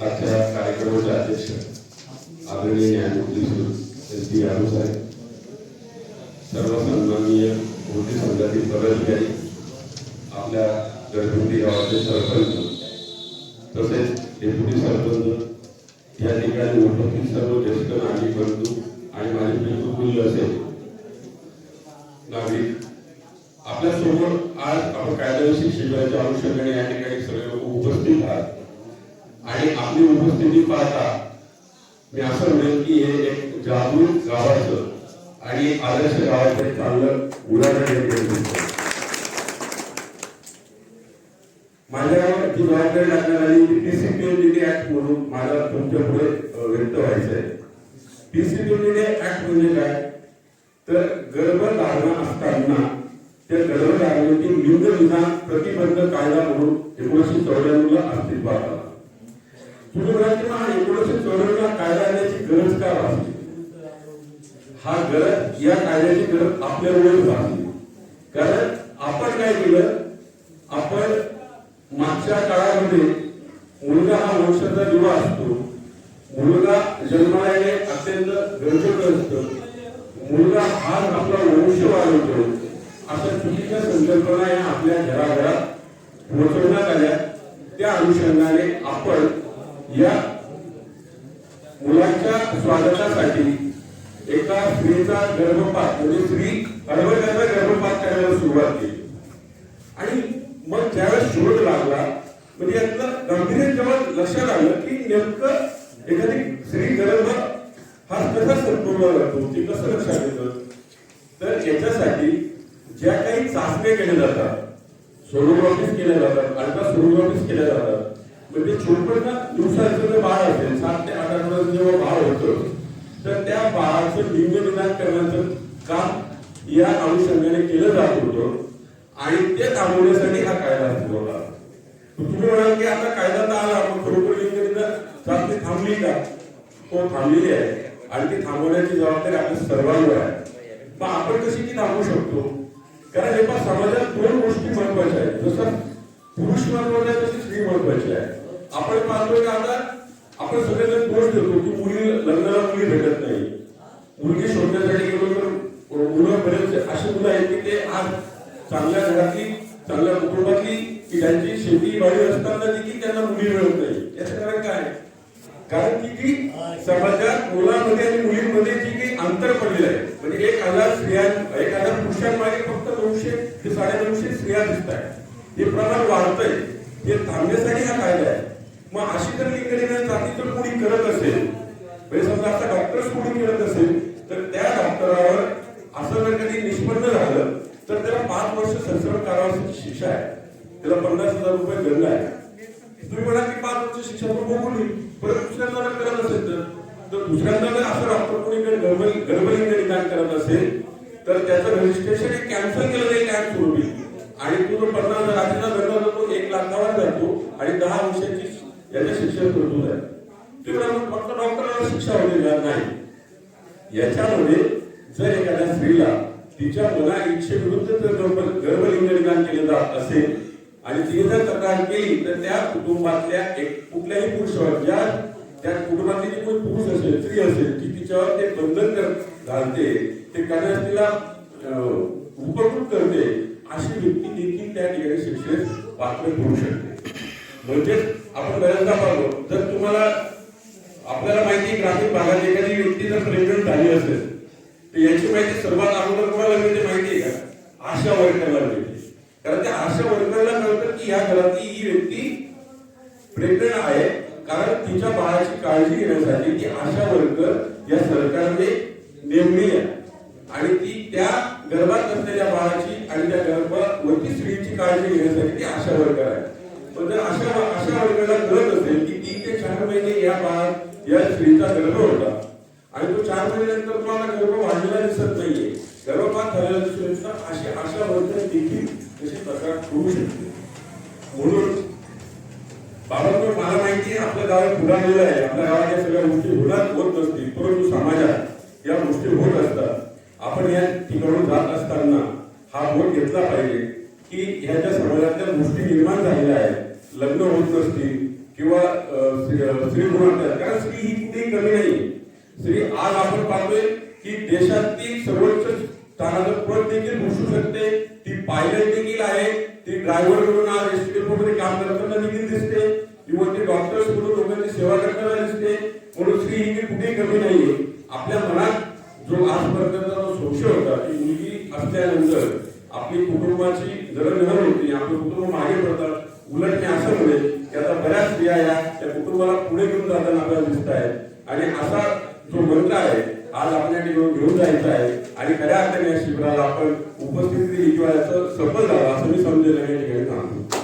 आजच्या कार्यक्रमाचे अध्यक्ष आदरणीय न्यायमूर्ती एस डी आरू साहेब सर्व सन्माननीय मोठी संघातील पदाधिकारी आपल्या गडबुंडी गावाचे सरपंच तसेच डेप्युटी सरपंच या ठिकाणी उपस्थित सर्व ज्येष्ठ नागरिक बंधू आणि माझे बिलकुल असेल नागरिक आपल्यासमोर आज आपण कायदेशीर शिबिराच्या अनुषंगाने या ठिकाणी सगळे लोक उपस्थित आहात आणि आपली उपस्थिती पाहता मी असं म्हणेन की हे एक जागरूक गावाचं आणि आदर्श गावाचं एक चांगलं उदाहरण माझ्यावर जी जबाबदारी आली ती ऍक्ट म्हणून मला तुमच्यापुढे व्यक्त व्हायचं आहे. पीसीपीएनडीटी ऍक्ट म्हणजे काय? तर गर्भधारणा असताना त्या गर्भधारणेची लिंग विधान प्रतिबंध कायदा म्हणून एकोणीसशे चौऱ्याण्णव ला अस्तित्वात आला तुम्ही म्हणाल की हा एकोणीसशे चौऱ्याण्णव कायदा आणण्याची गरज का भासली हा गरज या कायद्याची गरज आपल्यामुळेच भासली कारण आपण काय केलं? आपण मागच्या काळामध्ये मुलगा हा वंशाचा दिवा असतो. मुलगा जन्माला येणे अत्यंत गरजेचं असतं. मुलगा हाच आपला वंश वाढवतो. अशा चुकीच्या संकल्पना या आपल्या घराघरात पोहोचवण्यात आल्या. त्या अनुषंगाने आपण या मुलांच्या स्वागतासाठी एका स्त्रीचा गर्भपात म्हणजे स्त्री अर्भकाचा गर्भपात करायला सुरुवात केली. आणि मग ज्यावेळेस शोध लागला म्हणजे यातलं गंभीर जेव्हा लक्षात आलं की नेमकं एखादी स्त्री गर्भ हा कसा संपूर्ण जातो ते कसं लक्षात येतं? तर याच्यासाठी ज्या काही चाचण्या केल्या जातात सोनोग्राफीज केल्या जातात अल्ट्रा सोनोग्राफीज केल्या जातात म्हणजे छोटं दिवसाचं जे बाळ असेल सात ते आठ आठवड्याचं जेव्हा बाळ होतं तर त्या बाळाचं लिंग निदान करण्याचं काम या अनुषंगाने केलं जात होतं. आणि ते थांबवण्यासाठी हा कायदा अस्तित्वात तुम्ही म्हणाल की आता कायदा तर आला मग खरोखर लिंग निदान चाचणी थांबली का? हो थांबलेली आहे. आणि ती थांबवण्याची जबाबदारी आपल्या सर्वांवर आहे. मग आपण कशी ती थांबवू शकतो? कारण हे पण समाजात दोन गोष्टी महत्त्वाच्या आहेत. जसं पुरुष महत्त्वाच्या तशी स्त्री महत्वाची आहे. आपण पाहतोय की आता आपण सगळेजण दोष देतो की मुली लग्नाला मुली भेटत नाही. मुलगी शोधण्यासाठी गेलो तर मुलं बरेच अशी मुलं आहेत की ते आज चांगल्या घरातली चांगल्या कुटुंबातली की ज्यांची शेती बाळी असताना देखील त्यांना मुली मिळत नाही. याचं कारण काय? कारण की ती समाजात मुलांमध्ये आणि मुलींमध्ये जी काही अंतर पडलेलं आहे. म्हणजे एक हजार स्त्रिया एक हजार पुरुषांमागे फक्त दोनशे ते साडे दोनशे स्त्रिया दिसत आहेत हे प्रमाण वाढतंय. हे थांबण्यासाठी हा कायदा आहे. मग अशी जर लिंगनिर्णय चाचणी जर कोणी करत असेल म्हणजे समजा आता डॉक्टर्स कोणी करत असेल तर त्या डॉक्टरावर असं जर कधी निष्पन्न झालं तर त्याला पाच वर्ष संसर्ग कारावासाची शिक्षा आहे. त्याला पन्नास हजार रुपये दंड आहे. तुम्ही म्हणा की पाच वर्ष शिक्षा पण बघून येईल परत दुसऱ्यांदा जर करत असेल तर तर दुसऱ्यांदा जर असं डॉक्टर कोणी गर्भ गर्भलिंग निदान करत असेल तर त्याचं रजिस्ट्रेशन हे कॅन्सल केलं जाईल काय स्वरूपी. आणि तो जो पन्नास हजाराचा दंड जातो एक लाखावर जातो आणि दहा वर्षाची याच्या शिक्षण करतो आहे तिकडे फक्त डॉक्टरला शिक्षा होईल नाही. याच्यामध्ये जर एखाद्या स्त्रीला तिच्या मना इच्छेविरुद्ध जर गर्भ गर्भलिंग निदान केले जात असेल आणि तिने जर तक्रार केली तर त्या कुटुंबातल्या एक कुठल्याही पुरुषावर ज्या त्या कुटुंबातली जी कोणी पुरुष असेल स्त्री असेल की तिच्यावर ते बंधन कर घालते ते करण्यास तिला अं, उपकृत करते अशी व्यक्ती देखील त्या ठिकाणी शिक्षेस पात्र होऊ शकते. म्हणजेच आपण बऱ्याचदा पाहतो जर तुम्हाला आपल्याला माहिती आहे, ग्रामीण भागात एखादी व्यक्ती जर प्रेग्नंट झाली असेल तर याची माहिती सर्वात अगोदर कोणाला मिळते माहिती आहे का? आशा वर्करला मिळते. कारण त्या आशा वर्करला कळतं की या घरातली ही व्यक्ती प्रेग्नंट आहे कारण तिच्या बाळाची काळजी घेण्यासाठी ती आशा वर्कर या सरकारने नेमली आहे. आणि ती त्या गर्भात असलेल्या बाळाची आणि त्या गर्भावरती स्त्रीची काळजी घेण्यासाठी ती आशा वर्कर आहे पण जर अशा अशा वर्गाला कळत असेल की तीन ते चार महिने या बाळ या स्त्रीचा गर्भ होता. आणि तो चार महिन्यानंतर तुम्हाला गर्भ वाढलेला दिसत नाहीये. गर्भपात झालेला दिसून येतो अशी आशा वर्तन देखील तशी तक्रार होऊ शकते. म्हणून बाबांनो मला माहिती आहे आपल्या गावात फुलालेलं आहे. आपल्या गावात या सगळ्या गोष्टी होणार होत नसतील परंतु समाजात या गोष्टी होत असतात. आपण या ठिकाणून जात असताना हा बोध घेतला पाहिजे की ह्या ज्या समाजातल्या गोष्टी निर्माण झालेल्या आहेत लग्न होत नसतील स्त्री स्त्री कारण स्त्री ही कुठेही कमी नाही. स्त्री आज आपण पाहतोय की देशातील सर्वोच्च स्थानाचं पद देखील भूषू शकते. ती पायलट देखील आहे. ती ड्रायव्हर म्हणून आज एस टी मध्ये काम करताना देखील दिसते. किंवा ती डॉक्टर्स म्हणून लोकांची सेवा करताना दिसते. म्हणून स्त्री ही कुठेही कमी नाहीये आपल्या मनात जो आजपर्यंत जो संशय होता की मुलगी असल्यानंतर आपली कुटुंबाची जडणघडण होती. आपलं कुटुंब मागे पडतात. उलट मी असं म्हणेल त्याचा बऱ्याच स्त्रिया या त्या कुटुंबाला पुढे घेऊन जाताना आपल्याला दिसत आहेत. आणि असा जो मंत्र आहे आज आपल्या या ठिकाणी घेऊन जायचा आहे. आणि खऱ्या अर्थाने या शिबिराला आपण उपस्थिती किंवा याचं सफल झालं असं मी समजेल या ठिकाणी सांगतो.